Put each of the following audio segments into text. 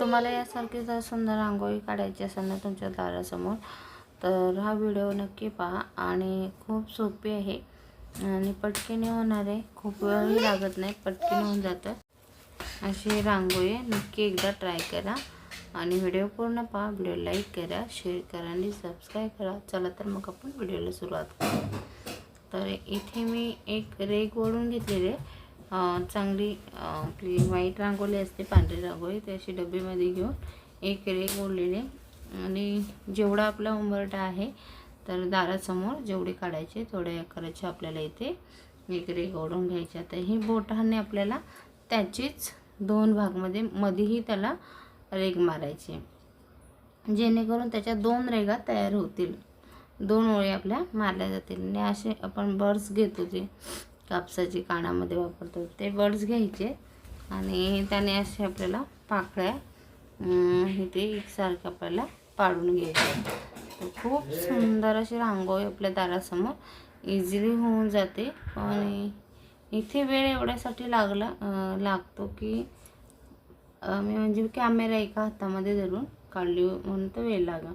तुम्हाला यासारखी जर सुंदर रांगोळी काढायची असेल ना तुमच्या दारासमोर तर हा व्हिडिओ नक्की पहा आणि खूप सोपी आहे. आणि पटकीने होणार आहे. खूप वेळही लागत नाही पटकीने होऊन जातं. अशी रांगोळी नक्की एकदा ट्राय करा आणि व्हिडिओ पूर्ण पहा. व्हिडिओ लाईक करा शेअर करा आणि सबस्क्राईब करा. चला तर मग आपण व्हिडिओला सुरुवात करू. तर इथे मी एक रेग ओढून घेतलेली आहे. चांगली आपली व्हाईट रांगोळी असते पांढरी रांगोळी ती अशी डब्बीमध्ये घेऊन एक रेग ओढलेले. आणि जेवढा आपला उंबरटा आहे तर दारासमोर जेवढे काढायचे थोडे करायचे आपल्याला इथे एक रेग ओढून घ्यायचे. आता ही बोटाने आपल्याला त्याचीच दोन भागमध्ये मध्येही त्याला रेग मारायचे. जेणेकरून त्याच्या दोन रेगा तयार होतील. दोन ओळी आपल्या मारल्या जातील. आणि असे आपण बर्ड्स घेतो जे कापसाची कानामध्ये वापरतो. ते बड्स घ्यायचे आणि त्याने असे आपल्याला पाकळ्या हे इथे एकसारखे आपल्याला पाडून घ्यायचे. तर खूप सुंदर अशी रांगोळी आपल्या दारासमोर इझिली होऊन जाते. आणि इथे वेळ एवढ्यासाठी लागला लागतो की मी म्हणजे कॅमेरा एका हातामध्ये धरून काढली म्हणून तर वेळ लागा.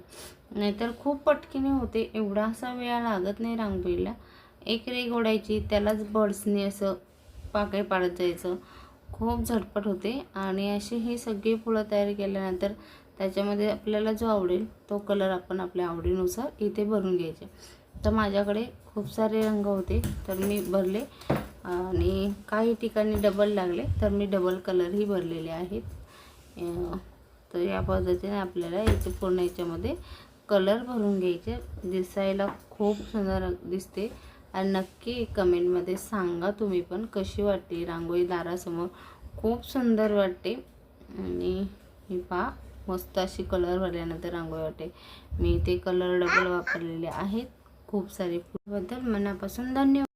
नाहीतर खूप पटकीने होते. एवढा असा वेळ लागत नाही रांगोळीला. एक रेग ओढायची त्यालाच बड्सने असं पाकळी पाडत जायचं. खूप झटपट होते आणि अशी ही सगळी फुलं तयार केल्यानंतर त्याच्यामध्ये आपल्याला जो आवडेल तो कलर आपण आपल्या आवडीनुसार इथे भरून घ्यायचे. तर माझ्याकडे खूप सारे रंग होते तर मी भरले. आणि काही ठिकाणी डबल लागले तर मी डबल कलरही भरलेले आहेत. तर या पद्धतीने आपल्याला याचे पूर्ण याच्यामध्ये कलर भरून घ्यायचे. दिसायला खूप सुंदर दिसते. आणि नक्की कमेंटमध्ये सांगा तुम्ही पण कशी वाटते रांगोळी दारासमोर. खूप सुंदर वाटते. आणि ही पहा मस्त अशी कलर भरल्यानंतर रांगोळी वाटते. मी ते कलर डबल वापरलेले आहेत. खूप सारे फुलबद्दल मनापासून धन्यवाद.